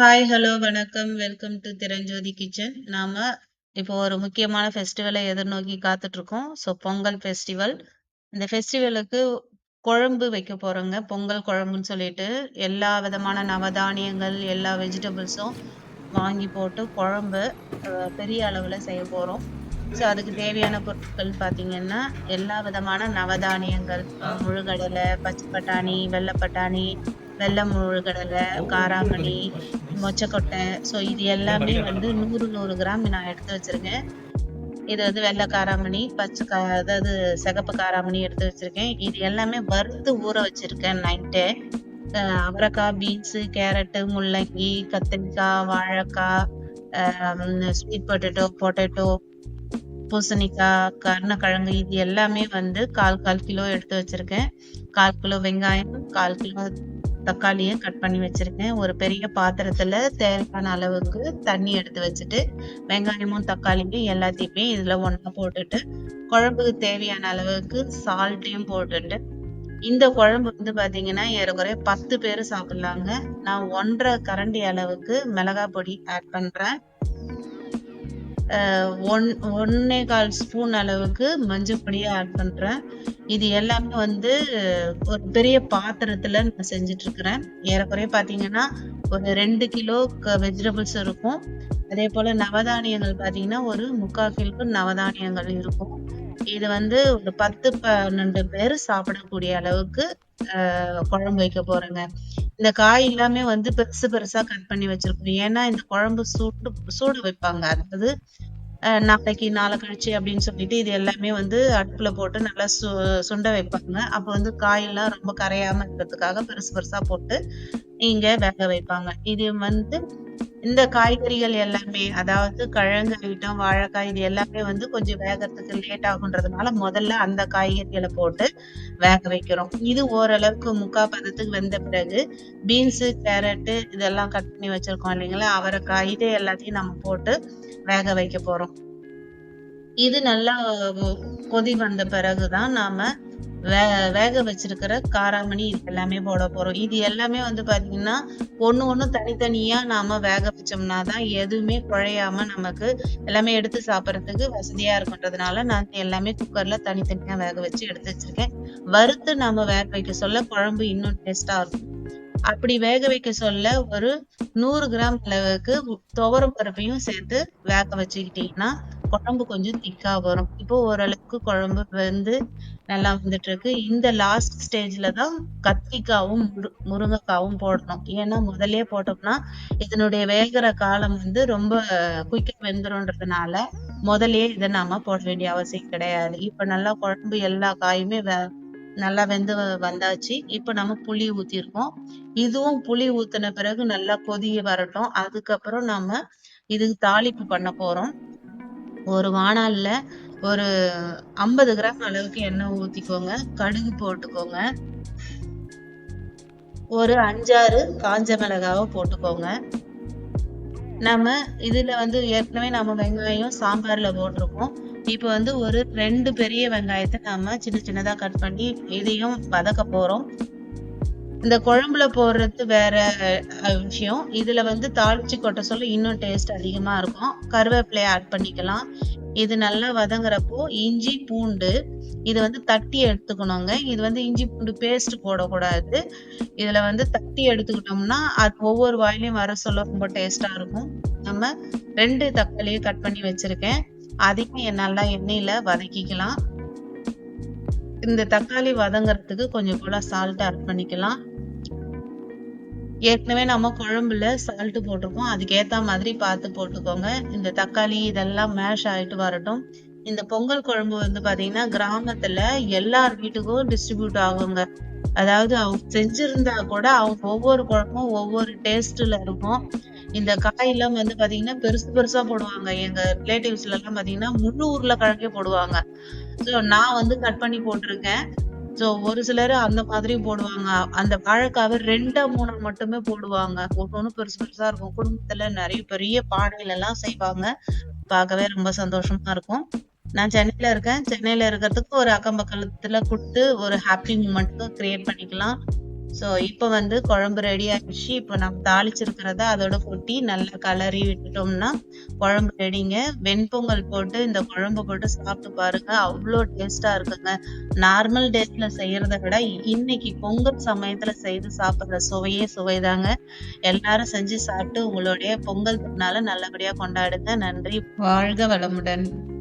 Hi, hello, வணக்கம். Welcome to Thiranjothi kitchen. நாம இப்போ ஒரு முக்கியமான ஃபெஸ்டிவலை எதிர்நோக்கி காத்துட்டு இருக்கோம் ஸோ பொங்கல் ஃபெஸ்டிவல். இந்த ஃபெஸ்டிவலுக்கு குழம்பு வைக்க போறோங்க. பொங்கல் குழம்புன்னு சொல்லிட்டு, எல்லா விதமான நவதானியங்கள், எல்லா வெஜிடபிள்ஸும் வாங்கி போட்டு குழம்பு பெரிய அளவில் செய்ய போகிறோம் ஸோ அதுக்கு தேவையான பொருட்கள் பார்த்தீங்கன்னா, எல்லா விதமான நவதானியங்கள், முழுகடலை முழுக்கடலை, பச்சை பட்டாணி, வெள்ளை பட்டாணி, வெள்ள முழுக்கடலை, காராமணி, மொச்சக்கொட்டை. ஸோ இது எல்லாமே வந்து நூறு நூறு கிராம் நான் எடுத்து வச்சிருக்கேன். இது வந்து வெள்ளை காராமணி, பச்சை கா அதாவது சிகப்பு காராமணி எடுத்து வச்சிருக்கேன். இது எல்லாமே வறுத்து ஊற வச்சிருக்கேன் நைட்டு அவரைக்காய், பீன்ஸு, கேரட்டு, முள்ளங்கி, கத்திரிக்காய், வாழைக்காய், ஸ்வீட் பொட்டேட்டோ, பொட்டேட்டோ, பூசணிக்காய், கருணக்கிழங்கு இது எல்லாமே வந்து 1/4 1/4 கிலோ எடுத்து வச்சிருக்கேன். 1/4 கிலோ வெங்காயம், 1/4 கிலோ தக்காளியும் கட் பண்ணி வச்சிருக்கேன். ஒரு பெரிய பாத்திரத்துல தேவையான அளவுக்கு தண்ணி எடுத்து வச்சுட்டு, வெங்காயமும், தக்காளியும் எல்லாத்தையுமே இதுல ஒன்றா போட்டுட்டு, குழம்புக்கு தேவையான அளவுக்கு சால்ட்டையும் போட்டுட்டு, இந்த குழம்பு வந்து பாத்தீங்கன்னா ஏறக்குறைய பத்து பேர் சாப்பிடலாங்க. நான் 1 1/2 கரண்டி அளவுக்கு மிளகாய் பொடி ஆட் பண்றேன். ஒன் 1 1/4 ஸ்பூன் அளவுக்கு மஞ்சள் பொடியை ஆட் பண்ணுறேன் இது எல்லாமே வந்து ஒரு பெரிய பாத்திரத்தில் நான் செஞ்சுட்டுருக்கிறேன். ஏறக்குறைய பார்த்தீங்கன்னா, ஒரு ரெண்டு கிலோ க வெஜிடபிள்ஸ் இருக்கும். அதே போல் நவதானியங்கள் பார்த்தீங்கன்னா, ஒரு 3/4 கிலோ நவதானியங்கள் இருக்கும். இது வந்து ஒரு பத்து பன்னெண்டு பேர் சாப்பிடக்கூடிய அளவுக்கு குழம்பு வைக்க போறேங்க. இந்த காய் எல்லாமே வந்து பெருசு பெருசா கட் பண்ணி வச்சிருக்கணும். ஏன்னா, இந்த குழம்பு சூடு சூட வைப்பாங்க. அதாவது நாளைக்கு, நாளை கழிச்சு அப்படின்னு சொல்லிட்டு இது எல்லாமே வந்து அடுப்புல போட்டு நல்லா சு சுண்ட வைப்பாங்க. அப்ப வந்து காயெல்லாம் ரொம்ப கரையாம இருக்கிறதுக்காக பெருசு பெருசா போட்டு இங்க வேக வைப்பாங்க. இது வந்து இந்த காய்கறிகள் எல்லாமே அதாவது கிழங்கு ஐட்டம், வாழைக்காய் இது எல்லாமே வந்து கொஞ்சம் வேகறதுக்கு லேட் ஆகுன்றதுனால, முதல்ல அந்த காய்கறிகளை போட்டு வேக வைக்கிறோம். இது ஓரளவுக்கு 3/4 பதத்துக்கு வெந்த பிறகு, பீன்ஸு, கேரட்டு இதெல்லாம் கட் பண்ணி வச்சிருக்கோம் இல்லைங்களா? அவரைக்காய் இது எல்லாத்தையும் நம்ம போட்டு வேக வைக்க போறோம். இது நல்லா கொதி வந்த பிறகு தான் நாம வே வேக வச்சிருக்கிற காராமணி எல்லாமே போட போறோம். இது எல்லாமே வந்து பார்த்தீங்கன்னா, ஒன்று ஒண்ணு தனித்தனியா நாம வேக வச்சோம்னா தான் எதுவுமே குழையாம நமக்கு எல்லாமே எடுத்து சாப்பிட்றதுக்கு வசதியா இருக்குன்றதுனால, நான் எல்லாமே குக்கர்ல தனித்தனியா வேக வச்சு எடுத்து வச்சிருக்கேன். வறுத்து நாம வேக வைக்க சொல்ல குழம்பு இன்னும் டேஸ்ட்டாக இருக்கும். அப்படி வேக வைக்க சொல்ல ஒரு நூறு கிராம் அளவுக்கு துவரம் பருப்பையும் சேர்த்து வேக வச்சுக்கிட்டீங்கன்னா, குழம்பு கொஞ்சம் திக்கா வரும். இப்போ ஓரளவுக்கு குழம்பு வெந்து நல்லா வந்துட்டுருக்கு. இந்த லாஸ்ட் ஸ்டேஜ்ல தான் கத்திரிக்காவும், முரு முருங்கைக்காவும் போடணும். ஏன்னா, முதல்லயே போட்டோம்னா, இதனுடைய வேகிற காலம் வந்து ரொம்ப குயிக்கா வெந்துரும்ன்றதுனால, முதல்லயே இதை நாம போட வேண்டிய அவசியம் கிடையாது. இப்ப நல்லா குழம்பு எல்லா காயுமே வே நல்லா வெந்து வந்தாச்சு. இப்ப நம்ம புளி ஊத்திருக்கோம். இதுவும் புளி ஊத்தின பிறகு நல்லா கொதிய வரட்டும். அதுக்கப்புறம் நாம இதுக்கு தாளிப்பு பண்ண போறோம். ஒரு வானால்ல ஒரு 50 கிராம் அளவுக்கு எண்ணெய் ஊத்திக்கோங்க. கடுகு போட்டுக்கோங்க. ஒரு 5, 6 காஞ்ச மிளகாவை போட்டுக்கோங்க. நம்ம இதுல வந்து ஏற்கனவே நம்ம வெங்காயம் சாம்பார்ல போட்டிருக்கோம். இப்ப வந்து ஒரு ரெண்டு பெரிய வெங்காயத்தை நாம சின்ன சின்னதா கட் பண்ணி இதையும் வதக்க போறோம். இந்த குழம்புல போடுறது வேற விஷயம். இதுல வந்து தாளிச்சு கொட்ட சொல்ல இன்னும் டேஸ்ட் அதிகமா இருக்கும். கருவேப்பிலையை ஆட் பண்ணிக்கலாம். இது நல்லா வதங்குறப்போ இஞ்சி, பூண்டு இது வந்து தட்டி எடுத்துக்கணுங்க. இது வந்து இஞ்சி, பூண்டு பேஸ்ட் போடக்கூடாது. இதுல வந்து தட்டி எடுத்துக்கிட்டோம்னா, அது ஒவ்வொரு வாயிலையும் வர சொல்ல ரொம்ப டேஸ்ட்டாக இருக்கும். நம்ம ரெண்டு தக்காளியும் கட் பண்ணி வச்சிருக்கேன். அதையும் நல்லா எண்ணெயில வதக்கிக்கலாம். இந்த தக்காளி வதங்குறதுக்கு கொஞ்சம் போல சால்ட் ஆட் பண்ணிக்கலாம். ஏற்கனவே நம்ம குழம்புல சால்ட் போட்டிருக்கோம். அதுக்கு ஏத்த மாதிரி பார்த்து போட்டுக்கோங்க. இந்த தக்காளி இதெல்லாம் மேஷ் ஆயிட்டு வரட்டும். இந்த பொங்கல் குழம்பு வந்து பார்த்தீங்கன்னா, கிராமத்துல எல்லார் வீட்டுக்கும் டிஸ்ட்ரிபியூட் ஆகுங்க. அதாவது அவங்க செஞ்சிருந்தா கூட அவங்க ஒவ்வொரு குழம்பும் ஒவ்வொரு டேஸ்ட்ல இருக்கும். இந்த காயெல்லாம் வந்து பார்த்தீங்கன்னா, பெருசு பெருசா போடுவாங்க. எங்க ரிலேட்டிவ்ஸ்ல எல்லாம் பார்த்தீங்கன்னா, முழு உருளைக்கிழங்கே போடுவாங்க. ஸோ நான் வந்து கட் பண்ணி போட்டிருக்கேன். ஸோ ஒரு சிலர் அந்த மாதிரி போடுவாங்க. அந்த வாழைக்காவை ரெண்டா மூணு மட்டுமே போடுவாங்க. ஒவ்வொன்றும் பெருசு பெருசா இருக்கும். குடும்பத்துல நிறைய பெரிய பானையிலலாம் செய்வாங்க. பார்க்கவே ரொம்ப சந்தோஷமா இருக்கும். நான் சென்னையில இருக்கேன். சென்னையில இருக்கிறதுக்கு ஒரு அக்கம் பக்கத்துல கொடுத்து ஒரு ஹாப்பி மூமெண்ட்டும் கிரியேட் பண்ணிக்கலாம். ஸோ இப்போ வந்து குழம்பு ரெடி ஆயிடுச்சு. இப்போ நம்ம தாளிச்சிருக்கிறத அதோட கொட்டி நல்லா கலரி விட்டுட்டோம்னா, குழம்பு ரெடிங்க. வெண்பொங்கல் போட்டு இந்த குழம்பு போட்டு சாப்பிட்டு பாருங்க. அவ்வளோ டேஸ்டா இருக்குங்க. நார்மல் டேஸ்ல செய்யறத விட இன்னைக்கு பொங்கல் சமயத்துல செய்து சாப்பிட்ற சுவையே சுவைதாங்க. எல்லாரும் செஞ்சு சாப்பிட்டு உங்களுடைய பொங்கல் திருநாள நல்லபடியா கொண்டாடுங்க. நன்றி. வாழ்க வளமுடன்.